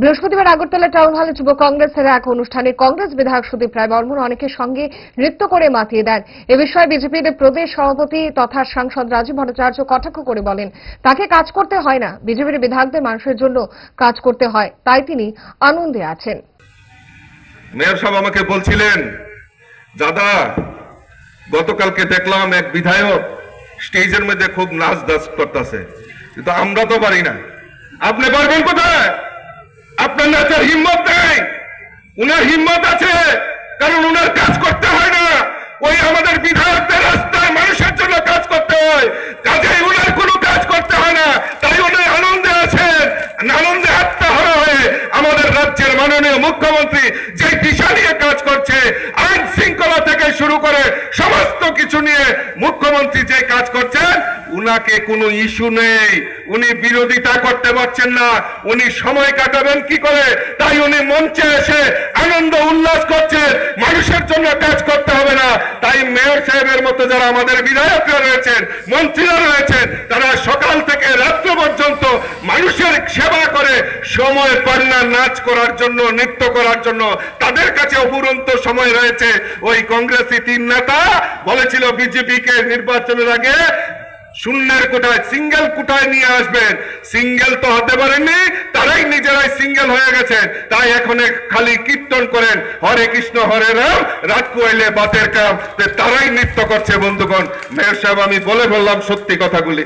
বৃহস্পতিবার আগরতলা টাউন হলে যুব কংগ্রেসের এক অনুষ্ঠানে কংগ্রেস বিধায়ক সুদীপ রায় বর্মন অনেকের সঙ্গে নৃত্য করে মাতিয়ে দেন। এ বিষয়ে বিজেপির প্রদেশ সভাপতি তথা সাংসদ রাজীব ভট্টাচার্য কটাক্ষ করে বলেন, তাকে কাজ করতে হয় না। বিজেপির বিধায়কদের মানুষের জন্য কাজ করতে হয়। তাই তিনি আনন্দে আছেন। মেয়র সাহেব আমাকে বলছিলেন, দাদা, গতকালকে দেখলাম এক বিধায়ক স্টেজের মধ্যে খুব নাচ দাস করতেছে। কিন্তু আমরা তো পারি না। আপনি পারবেন কোথায়? আপনার নাচের হিম্মত নেই। উনার হিম্মত আছে, কারণ উনার কাজ করতে হয় না। ওই আমাদের বিধায়কদের রাস্তায় মানুষের জন্য কাজ করতে হয়। কাজেই উনার কোনো কাজ করতে হয় না। তাই উনি আনন্দে আছেন। আনন্দে আত্মহারা হয়ে আমাদের রাজ্যের মাননীয় মুখ্যমন্ত্রী যে দিশা নিয়ে কাজ করছে থেকে শুরু করে সমস্ত কিছু নিয়ে মুখ্যমন্ত্রী যে কাজ করছেন, উনাকে কোনো ইস্যু নেই। উনি বিরোধিতা করতে পারছেন না। উনি সময় কাটাবেন কি করে? তাই উনি মঞ্চে এসে আনন্দ উল্লাস করছেন। মানুষের জন্য কাজ করতে হবে না। তাই মেয়র সাহেবের মতো যারা আমাদের বিধায়করা রয়েছেন, মন্ত্রীরা রয়েছেন, তারা সময় পান না নাচ করার জন্য, নৃত্য করার জন্য, তাদের কাছে অপুরন্ত সময় রয়েছে। ওই কংগ্রেসি তিন নেতা বলেছিল, বিজেপিকে নির্বাচনের আগে শূন্যের কোটায়, সিঙ্গেল কোটায় নিয়ে আসবেন। সিঙ্গেল তো হতে পারেননি, তারাই নিজেরাই সিঙ্গেল হয়ে গেছেন। তাই এখন খালি কীর্তন করেন, হরে কৃষ্ণ, হরে রাম, রাত কোয়াইলে বাতের কাম। তারাই নৃত্য করছে, বন্ধুগণ। মেয়র সাহেব, আমি বলে বললাম সত্যি কথাগুলি।